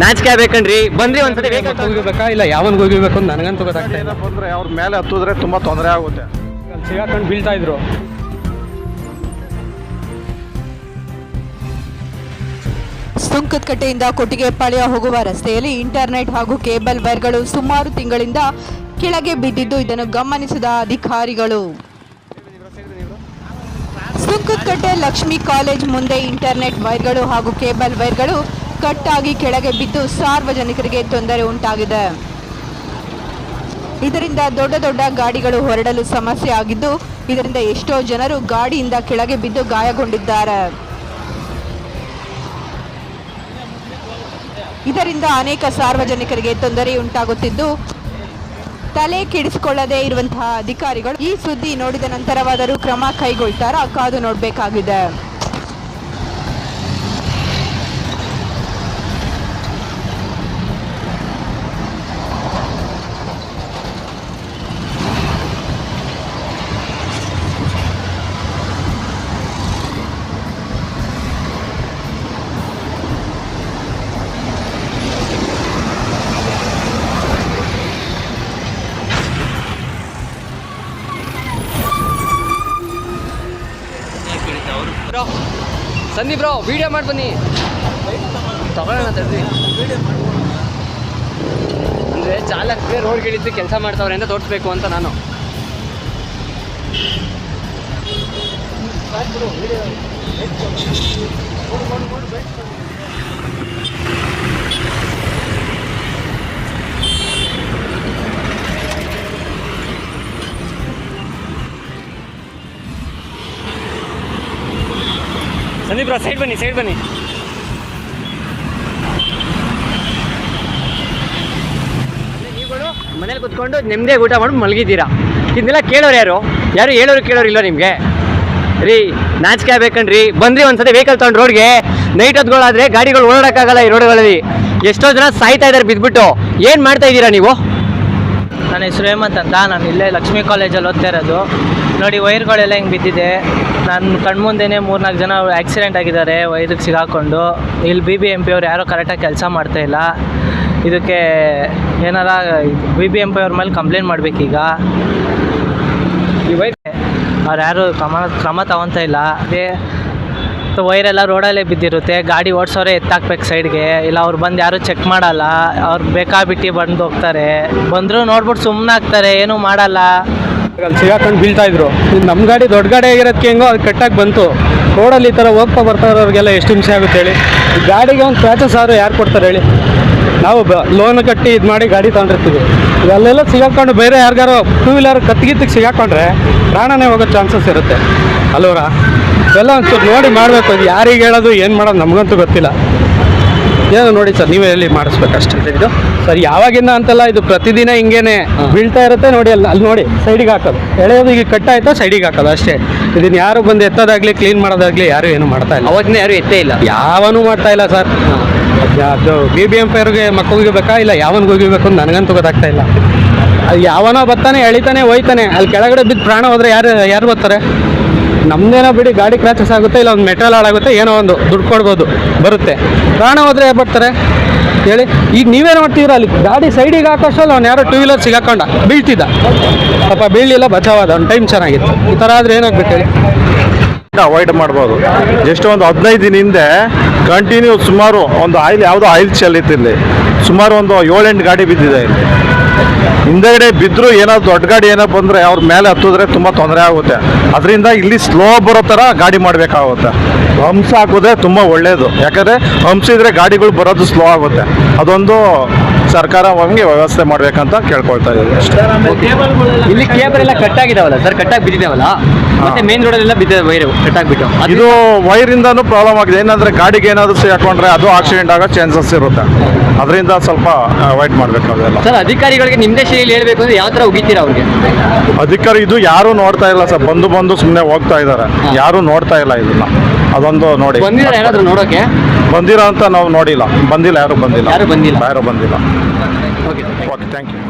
ನಾಚಿಕೆ ಆಗ್ಬೇಕನ್ರಿ ಬಂದ್ರಿ ಒಂದ್ಸತಿ ಹೋಗಿರ್ಬೇಕಾ? ಇಲ್ಲ ಯಾವನ್ಗೆ ಹೋಗಿರ್ಬೇಕು ಅಂತ ನನಗಂತೂ ಗೊತ್ತಾಗ್ತಾ ಇಲ್ಲ. ಬಂದ್ರೆ ಅವ್ರ ಮೇಲೆ ಹತ್ತಿದ್ರೆ ತುಂಬಾ ತೊಂದರೆ ಆಗುತ್ತೆ. ಅಲ್ಲಿ ಸಿಗಾಕೊಂಡು ಬೀಳ್ತಾ ಇದ್ರು. ಸುಂಕದಕಟ್ಟೆಯಿಂದ ಕೊಟ್ಟಿಗೆಪಾಳ್ಯ ಹೋಗುವ ರಸ್ತೆಯಲ್ಲಿ ಇಂಟರ್ನೆಟ್ ಹಾಗೂ ಕೇಬಲ್ ವೈರ್ಗಳು ಸುಮಾರು ತಿಂಗಳಿಂದ ಕೆಳಗೆ ಬಿದ್ದಿದ್ದು ಇದನ್ನು ಗಮನಿಸಿದ ಅಧಿಕಾರಿಗಳು. ಸುಂಕದಕಟ್ಟೆ ಲಕ್ಷ್ಮಿ ಕಾಲೇಜ್ ಮುಂದೆ ಇಂಟರ್ನೆಟ್ ವೈರ್ಗಳು ಹಾಗೂ ಕೇಬಲ್ ವೈರ್ಗಳು ಕಟ್ ಆಗಿ ಕೆಳಗೆ ಬಿದ್ದು ಸಾರ್ವಜನಿಕರಿಗೆ ತೊಂದರೆ ಉಂಟಾಗಿದೆ. ಇದರಿಂದ ದೊಡ್ಡ ದೊಡ್ಡ ಗಾಡಿಗಳು ಹೊರಡಲು ಸಮಸ್ಯೆ ಆಗಿದ್ದು, ಇದರಿಂದ ಎಷ್ಟೋ ಜನರು ಗಾಡಿಯಿಂದ ಕೆಳಗೆ ಬಿದ್ದು ಗಾಯಗೊಂಡಿದ್ದಾರೆ. ಇದರಿಂದ ಅನೇಕ ಸಾರ್ವಜನಿಕರಿಗೆ ತೊಂದರೆಯುಂಟಾಗುತ್ತಿದ್ದು ತಲೆ ಕೆಡಿಸಿಕೊಳ್ಳದೇ ಇರುವಂತಹ ಅಧಿಕಾರಿಗಳು ಈ ಸುದ್ದಿ ನೋಡಿದ ನಂತರವಾದರೂ ಕ್ರಮ ಕೈಗೊಳ್ತಾರಾ ಕಾದು ನೋಡಬೇಕಾಗಿದೆ. ಬ್ರೋ. ಸಂದಿ ಬ್ರೋ ವಿಡಿಯೋ ಮಾಡಿ ಬನ್ನಿ. ತಗೊಳ್ಳೋಣ ತಡ್ರಿ ಅಂದರೆ ರೋಡ್ ಗಿಳಿದ್ದು ಕೆಲಸ ಮಾಡ್ತಾವ್ರೆ ಅಂತ ತೋರಿಸ್ಬೇಕು ಅಂತ ನಾನು. ಸಂದೀಪ್ ಬ್ರೋ ಸೈಡ್ ಬನ್ನಿ ಸೈಡ್ ಬನ್ನಿ. ನೀವುಗಳು ಮನೇಲಿ ಕುತ್ಕೊಂಡು ನೆಮ್ಮದಿ ಊಟ ಮಾಡಿ ಮಲಗಿದ್ದೀರಾ? ಇದನ್ನೆಲ್ಲ ಕೇಳೋರು ಯಾರು? ಯಾರು ಹೇಳೋರು ಕೇಳೋರು ಇಲ್ಲ ನಿಮಗೆ? ರೀ ನಾಚಿಕೆ ಆಗ್ಬೇಕನ್ರಿ. ಬಂದ್ರಿ ಒಂದ್ಸತಿ ವೆಹಿಕಲ್ ತೊಗೊಂಡು ರೋಡ್ಗೆ ನೈಟ್ ಹೊತ್ಗಳಾದರೆ ಗಾಡಿಗಳು ಓಡಾಡೋಕ್ಕಾಗಲ್ಲ ಈ ರೋಡ್ಗಳಲ್ಲಿ ಎಷ್ಟೋ ಜನ ಸಾಯ್ತಾ ಇದ್ದಾರೆ ಬಿದ್ದುಬಿಟ್ಟು ಏನು ಮಾಡ್ತಾ ಇದ್ದೀರಾ ನೀವು? ನನ್ನ ಹೆಸರು ಹೇಮಂತ್ ಅಂತ. ನಾನು ಇಲ್ಲೇ ಲಕ್ಷ್ಮೀ ಕಾಲೇಜಲ್ಲಿ ಓದ್ತಾ ಇರೋದು. ನೋಡಿ ವೈರ್ಗಳೆಲ್ಲ ಹಿಂಗೆ ಬಿದ್ದಿದೆ. ನನ್ನ ಕಣ್ಮುಂದೆನೇ ಮೂರ್ನಾಲ್ಕು ಜನ ಆಕ್ಸಿಡೆಂಟ್ ಆಗಿದ್ದಾರೆ ವೈರಿಗೆ ಸಿಗಾಕೊಂಡು. ಇಲ್ಲಿ ಬಿ ಬಿ ಎಂ ಪಿ ಅವ್ರು ಯಾರೂ ಕರೆಕ್ಟಾಗಿ ಕೆಲಸ ಮಾಡ್ತಾ ಇಲ್ಲ. ಇದಕ್ಕೆ ಏನಾರ ಬಿ ಬಿ ಎಂ ಪಿ ಅವ್ರ ಮೇಲೆ ಕಂಪ್ಲೇಂಟ್ ಮಾಡಬೇಕೀಗ. ಅವ್ರು ಯಾರು ಕ್ರಮ ಕ್ರಮ ತಗೊತಾ ಇಲ್ಲ. ಅದೇ ವೈರೆಲ್ಲ ರೋಡಲ್ಲೇ ಬಿದ್ದಿರುತ್ತೆ. ಗಾಡಿ ಓಡಿಸೋರೆ ಎತ್ತಾಕ್ಬೇಕು ಸೈಡ್ಗೆ ಇಲ್ಲ, ಅವ್ರು ಬಂದು ಯಾರು ಚೆಕ್ ಮಾಡಲ್ಲ. ಅವ್ರು ಬೇಕಾಬಿಟ್ಟು ಬಂದು ಹೋಗ್ತಾರೆ. ಬಂದರೂ ನೋಡ್ಬಿಟ್ಟು ಸುಮ್ಮನೆ ಆಗ್ತಾರೆ ಏನೂ ಮಾಡಲ್ಲ. ಅಲ್ಲಿ ಸಿಗಾಕೊಂಡು ಬೀಳ್ತಾ ಇದ್ರು. ಇದು ನಮ್ಮ ಗಾಡಿ ದೊಡ್ಡ ಗಾಡಿ ಆಗಿರೋದಕ್ಕೆ ಹೆಂಗೋ ಅದು ಕಟ್ಟಾಗಿ ಬಂತು. ರೋಡಲ್ಲಿ ಈ ಥರ ಹೋಗ್ತಾ ಬರ್ತಾ ಇರೋರಿಗೆಲ್ಲ ಎಷ್ಟು ಹಿಂಸೆ ಆಗುತ್ತೆ ಹೇಳಿ. ಗಾಡಿಗೆ ಒಂದು ಕ್ರ್ಯಾಚಸ್ ಆದ್ರೂ ಯಾರು ಕೊಡ್ತಾರೆ ಹೇಳಿ. ನಾವು ಬ ಲೋನ್ ಕಟ್ಟಿ ಇದು ಮಾಡಿ ಗಾಡಿ ತೊಗೊಂಡಿರ್ತೀವಿ. ಇವೆಲ್ಲೆಲ್ಲ ಸಿಗಾಕೊಂಡು ಬೇರೆ ಯಾರಿಗಾರು ಟೂ ವೀಲರ್ ಕತ್ತಿಗಿತ್ತಿಗೆ ಸಿಗಾಕೊಂಡ್ರೆ ಪ್ರಾಣನೇ ಹೋಗೋ ಚಾನ್ಸಸ್ ಇರುತ್ತೆ. ಅಲ್ವರ ಇವೆಲ್ಲ ಒಂಚೂರು ನೋಡಿ ಮಾಡಬೇಕು. ಯಾರಿಗೆ ಹೇಳೋದು, ಏನು ಮಾಡೋದು ನಮಗಂತೂ ಗೊತ್ತಿಲ್ಲ. ಏನೋ ನೋಡಿ ಸರ್ ನೀವೇ ಹೇಳಿ ಮಾಡಿಸ್ಬೇಕಷ್ಟೇ. ಇದು ಸರ್ ಯಾವಾಗಿಂದ ಅಂತಲ್ಲ ಇದು ಪ್ರತಿದಿನ ಹಿಂಗೇನೆ ಬೀಳ್ತಾ ಇರುತ್ತೆ ನೋಡಿ ಅಲ್ಲಿ ಅಲ್ಲಿ ನೋಡಿ ಸೈಡಿಗೆ ಹಾಕೋದು. ಎಳೆಯೋದು ಈಗ ಕಟ್ ಆಯ್ತಾ ಸೈಡಿಗೆ ಹಾಕೋದು ಅಷ್ಟೇ. ಇದನ್ನ ಯಾರು ಬಂದು ಎತ್ತೋದಾಗ್ಲಿ ಕ್ಲೀನ್ ಮಾಡೋದಾಗ್ಲಿ ಯಾರು ಏನು ಮಾಡ್ತಾ ಇಲ್ಲ. ಅವಾಗಿನ ಯಾರು ಎತ್ತೇ ಇಲ್ಲ. ಯಾವನು ಮಾಡ್ತಾ ಇಲ್ಲ ಸರ್. ಅದು ಬಿ ಬಿ ಎಂ ಪೈರ್ಗೆ ಮಕ್ಕಳಿಗೆ ಬೇಕಾ ಇಲ್ಲ ಯಾವನಿಗೆ ಹೋಗಿಬೇಕು ಅಂತ ನನಗಂತೂ ಗೊತ್ತಾಗ್ತಾ ಇಲ್ಲ. ಅದು ಯಾವನೋ ಬರ್ತಾನೆ ಎಳಿತಾನೆ ಹೋಯ್ತಾನೆ. ಅಲ್ಲಿ ಕೆಳಗಡೆ ಬಿದ್ದು ಪ್ರಾಣ ಹೋದ್ರೆ ಯಾರು ಯಾರು ಬರ್ತಾರೆ? ನಮ್ದೇನೋ ಬಿಡಿ, ಗಾಡಿ ಕ್ರಾಚಸ್ ಆಗುತ್ತೆ, ಇಲ್ಲ ಒಂದು ಮೆಟಲ್ ಹಾಳಾಗುತ್ತೆ, ಏನೋ ಒಂದು ದುಡ್ಡು ಕೊಡ್ಬೋದು, ಬರುತ್ತೆ. ಪ್ರಾಣ ಹೋದ್ರೆ ಬರ್ತಾರೆ ಹೇಳಿ, ಈಗ ನೀವೇನು ಮಾಡ್ತೀರ ಅಲ್ಲಿ? ಗಾಡಿ ಸೈಡಿಗೆ ಹಾಕೋಷ್ಟಲ್ಲಿ, ಅವ್ನು ಯಾರೋ ಟೂ ವೀಲರ್ ಸಿಗಾಕೊಂಡ, ಬೀಳ್ತಿದ್ದ. ಪಾಪ ಬೀಳಲಿಲ್ಲ, ಬಚಾವಾದ ಒಂದು ಟೈಮ್ ಚೆನ್ನಾಗಿತ್ತು. ಈ ಥರ ಆದರೆ ಏನಾಗ್ಬೇಕು ಹೇಳಿ? ಅವಾಯ್ಡ್ ಮಾಡ್ಬೋದು. ಜಸ್ಟ್ ಒಂದು ಹದಿನೈದು ದಿನ ಹಿಂದೆ ಕಂಟಿನ್ಯೂ ಸುಮಾರು ಒಂದು ಆಯಿಲ್, ಯಾವುದೋ ಆಯಿಲ್ ಚೆಲ್ಲಿತ್ತಿಲ್ಲಿ ಸುಮಾರು ಒಂದು ಏಳೆಂಟು ಗಾಡಿ ಬಿದ್ದಿದೆ ಇಲ್ಲಿ. ಹಿಂದೆಗಡೆ ಬಿದ್ದರೂ ಏನಾದ್ರು ದೊಡ್ಡ ಗಾಡಿ ಏನೋ ಬಂದರೆ ಅವ್ರ ಮೇಲೆ ಹತ್ತಿದ್ರೆ ತುಂಬ ತೊಂದರೆ ಆಗುತ್ತೆ. ಅದರಿಂದ ಇಲ್ಲಿ ಸ್ಲೋ ಬರೋ ಥರ ಗಾಡಿ ಮಾಡಬೇಕಾಗುತ್ತೆ. ಹಂಸ ಹಾಕೋದೇ ತುಂಬ ಒಳ್ಳೆಯದು ಯಾಕಂದರೆ ಹಂಸಿದ್ರೆ ಗಾಡಿಗಳು ಬರೋದು ಸ್ಲೋ ಆಗುತ್ತೆ. ಅದೊಂದು ಸರ್ಕಾರ ನಮಗೆ ವ್ಯವಸ್ಥೆ ಮಾಡಬೇಕಂತ ಕೇಳ್ಕೊಳ್ತಾ ಇದ್ದೀವಿ ಅಷ್ಟೇ. ಇಲ್ಲಿ ಕೇಬಲ್ ಎಲ್ಲ ಕಟ್ ಆಗಿದಾವಲ್ಲ ಸರ್? ಕಟ್ಟಾಗಿ ಬಿದ್ದಿದಾವಲ್ಲ? ಮತ್ತೆ ಮೇನ್ ರೋಡಲ್ಲೆಲ್ಲ ಬಿದ್ದ ವೈರ್ ಕಟ್ಟಾಗ್ಬಿಟ್ಟು ಇದು ವೈರಿಂದನೂ ಪ್ರಾಬ್ಲಮ್ ಆಗಿದೆ. ಏನಂದ್ರೆ ಗಾಡಿಗೆ ಏನಾದರೂ ಸಿಗಾಕೊಂಡ್ರೆ ಅದು ಆಕ್ಸಿಡೆಂಟ್ ಆಗೋ ಚಾನ್ಸಸ್ ಇರುತ್ತೆ. ಅದರಿಂದ ಸ್ವಲ್ಪ ಅವಾಯ್ಡ್ ಮಾಡಬೇಕು ಅದೆಲ್ಲ ಸರ್ ಅಧಿಕಾರಿಗಳಿಗೆ ನಿಮ್ದೇ ಶೈಲಿ ಹೇಳ್ಬೇಕು ಅಂದ್ರೆ ಯಾವ ತರ ಉಗಿತೀರಾ ಅವ್ರಿಗೆ? ಅಧಿಕಾರಿ ಇದು ಯಾರು ನೋಡ್ತಾ ಇಲ್ಲ ಸರ್. ಬಂದು ಬಂದು ಸುಮ್ಮನೆ ಹೋಗ್ತಾ ಇದ್ದಾರೆ. ಯಾರು ನೋಡ್ತಾ ಇಲ್ಲ ಇದನ್ನ. ಅದೊಂದು ನೋಡಿ. ಬಂದಿರ ಯಾರಾದ್ರೂ ನೋಡೋಕೆ? ಬಂದಿರೋ ಅಂತ ನಾವು ನೋಡಿಲ್ಲ. ಬಂದಿಲ್ಲ ಯಾರು ಬಂದಿಲ್ಲ. ಯಾರು ಬಂದಿಲ್ಲ. ಯಾರು ಬಂದಿಲ್ಲ. Okay okay thank you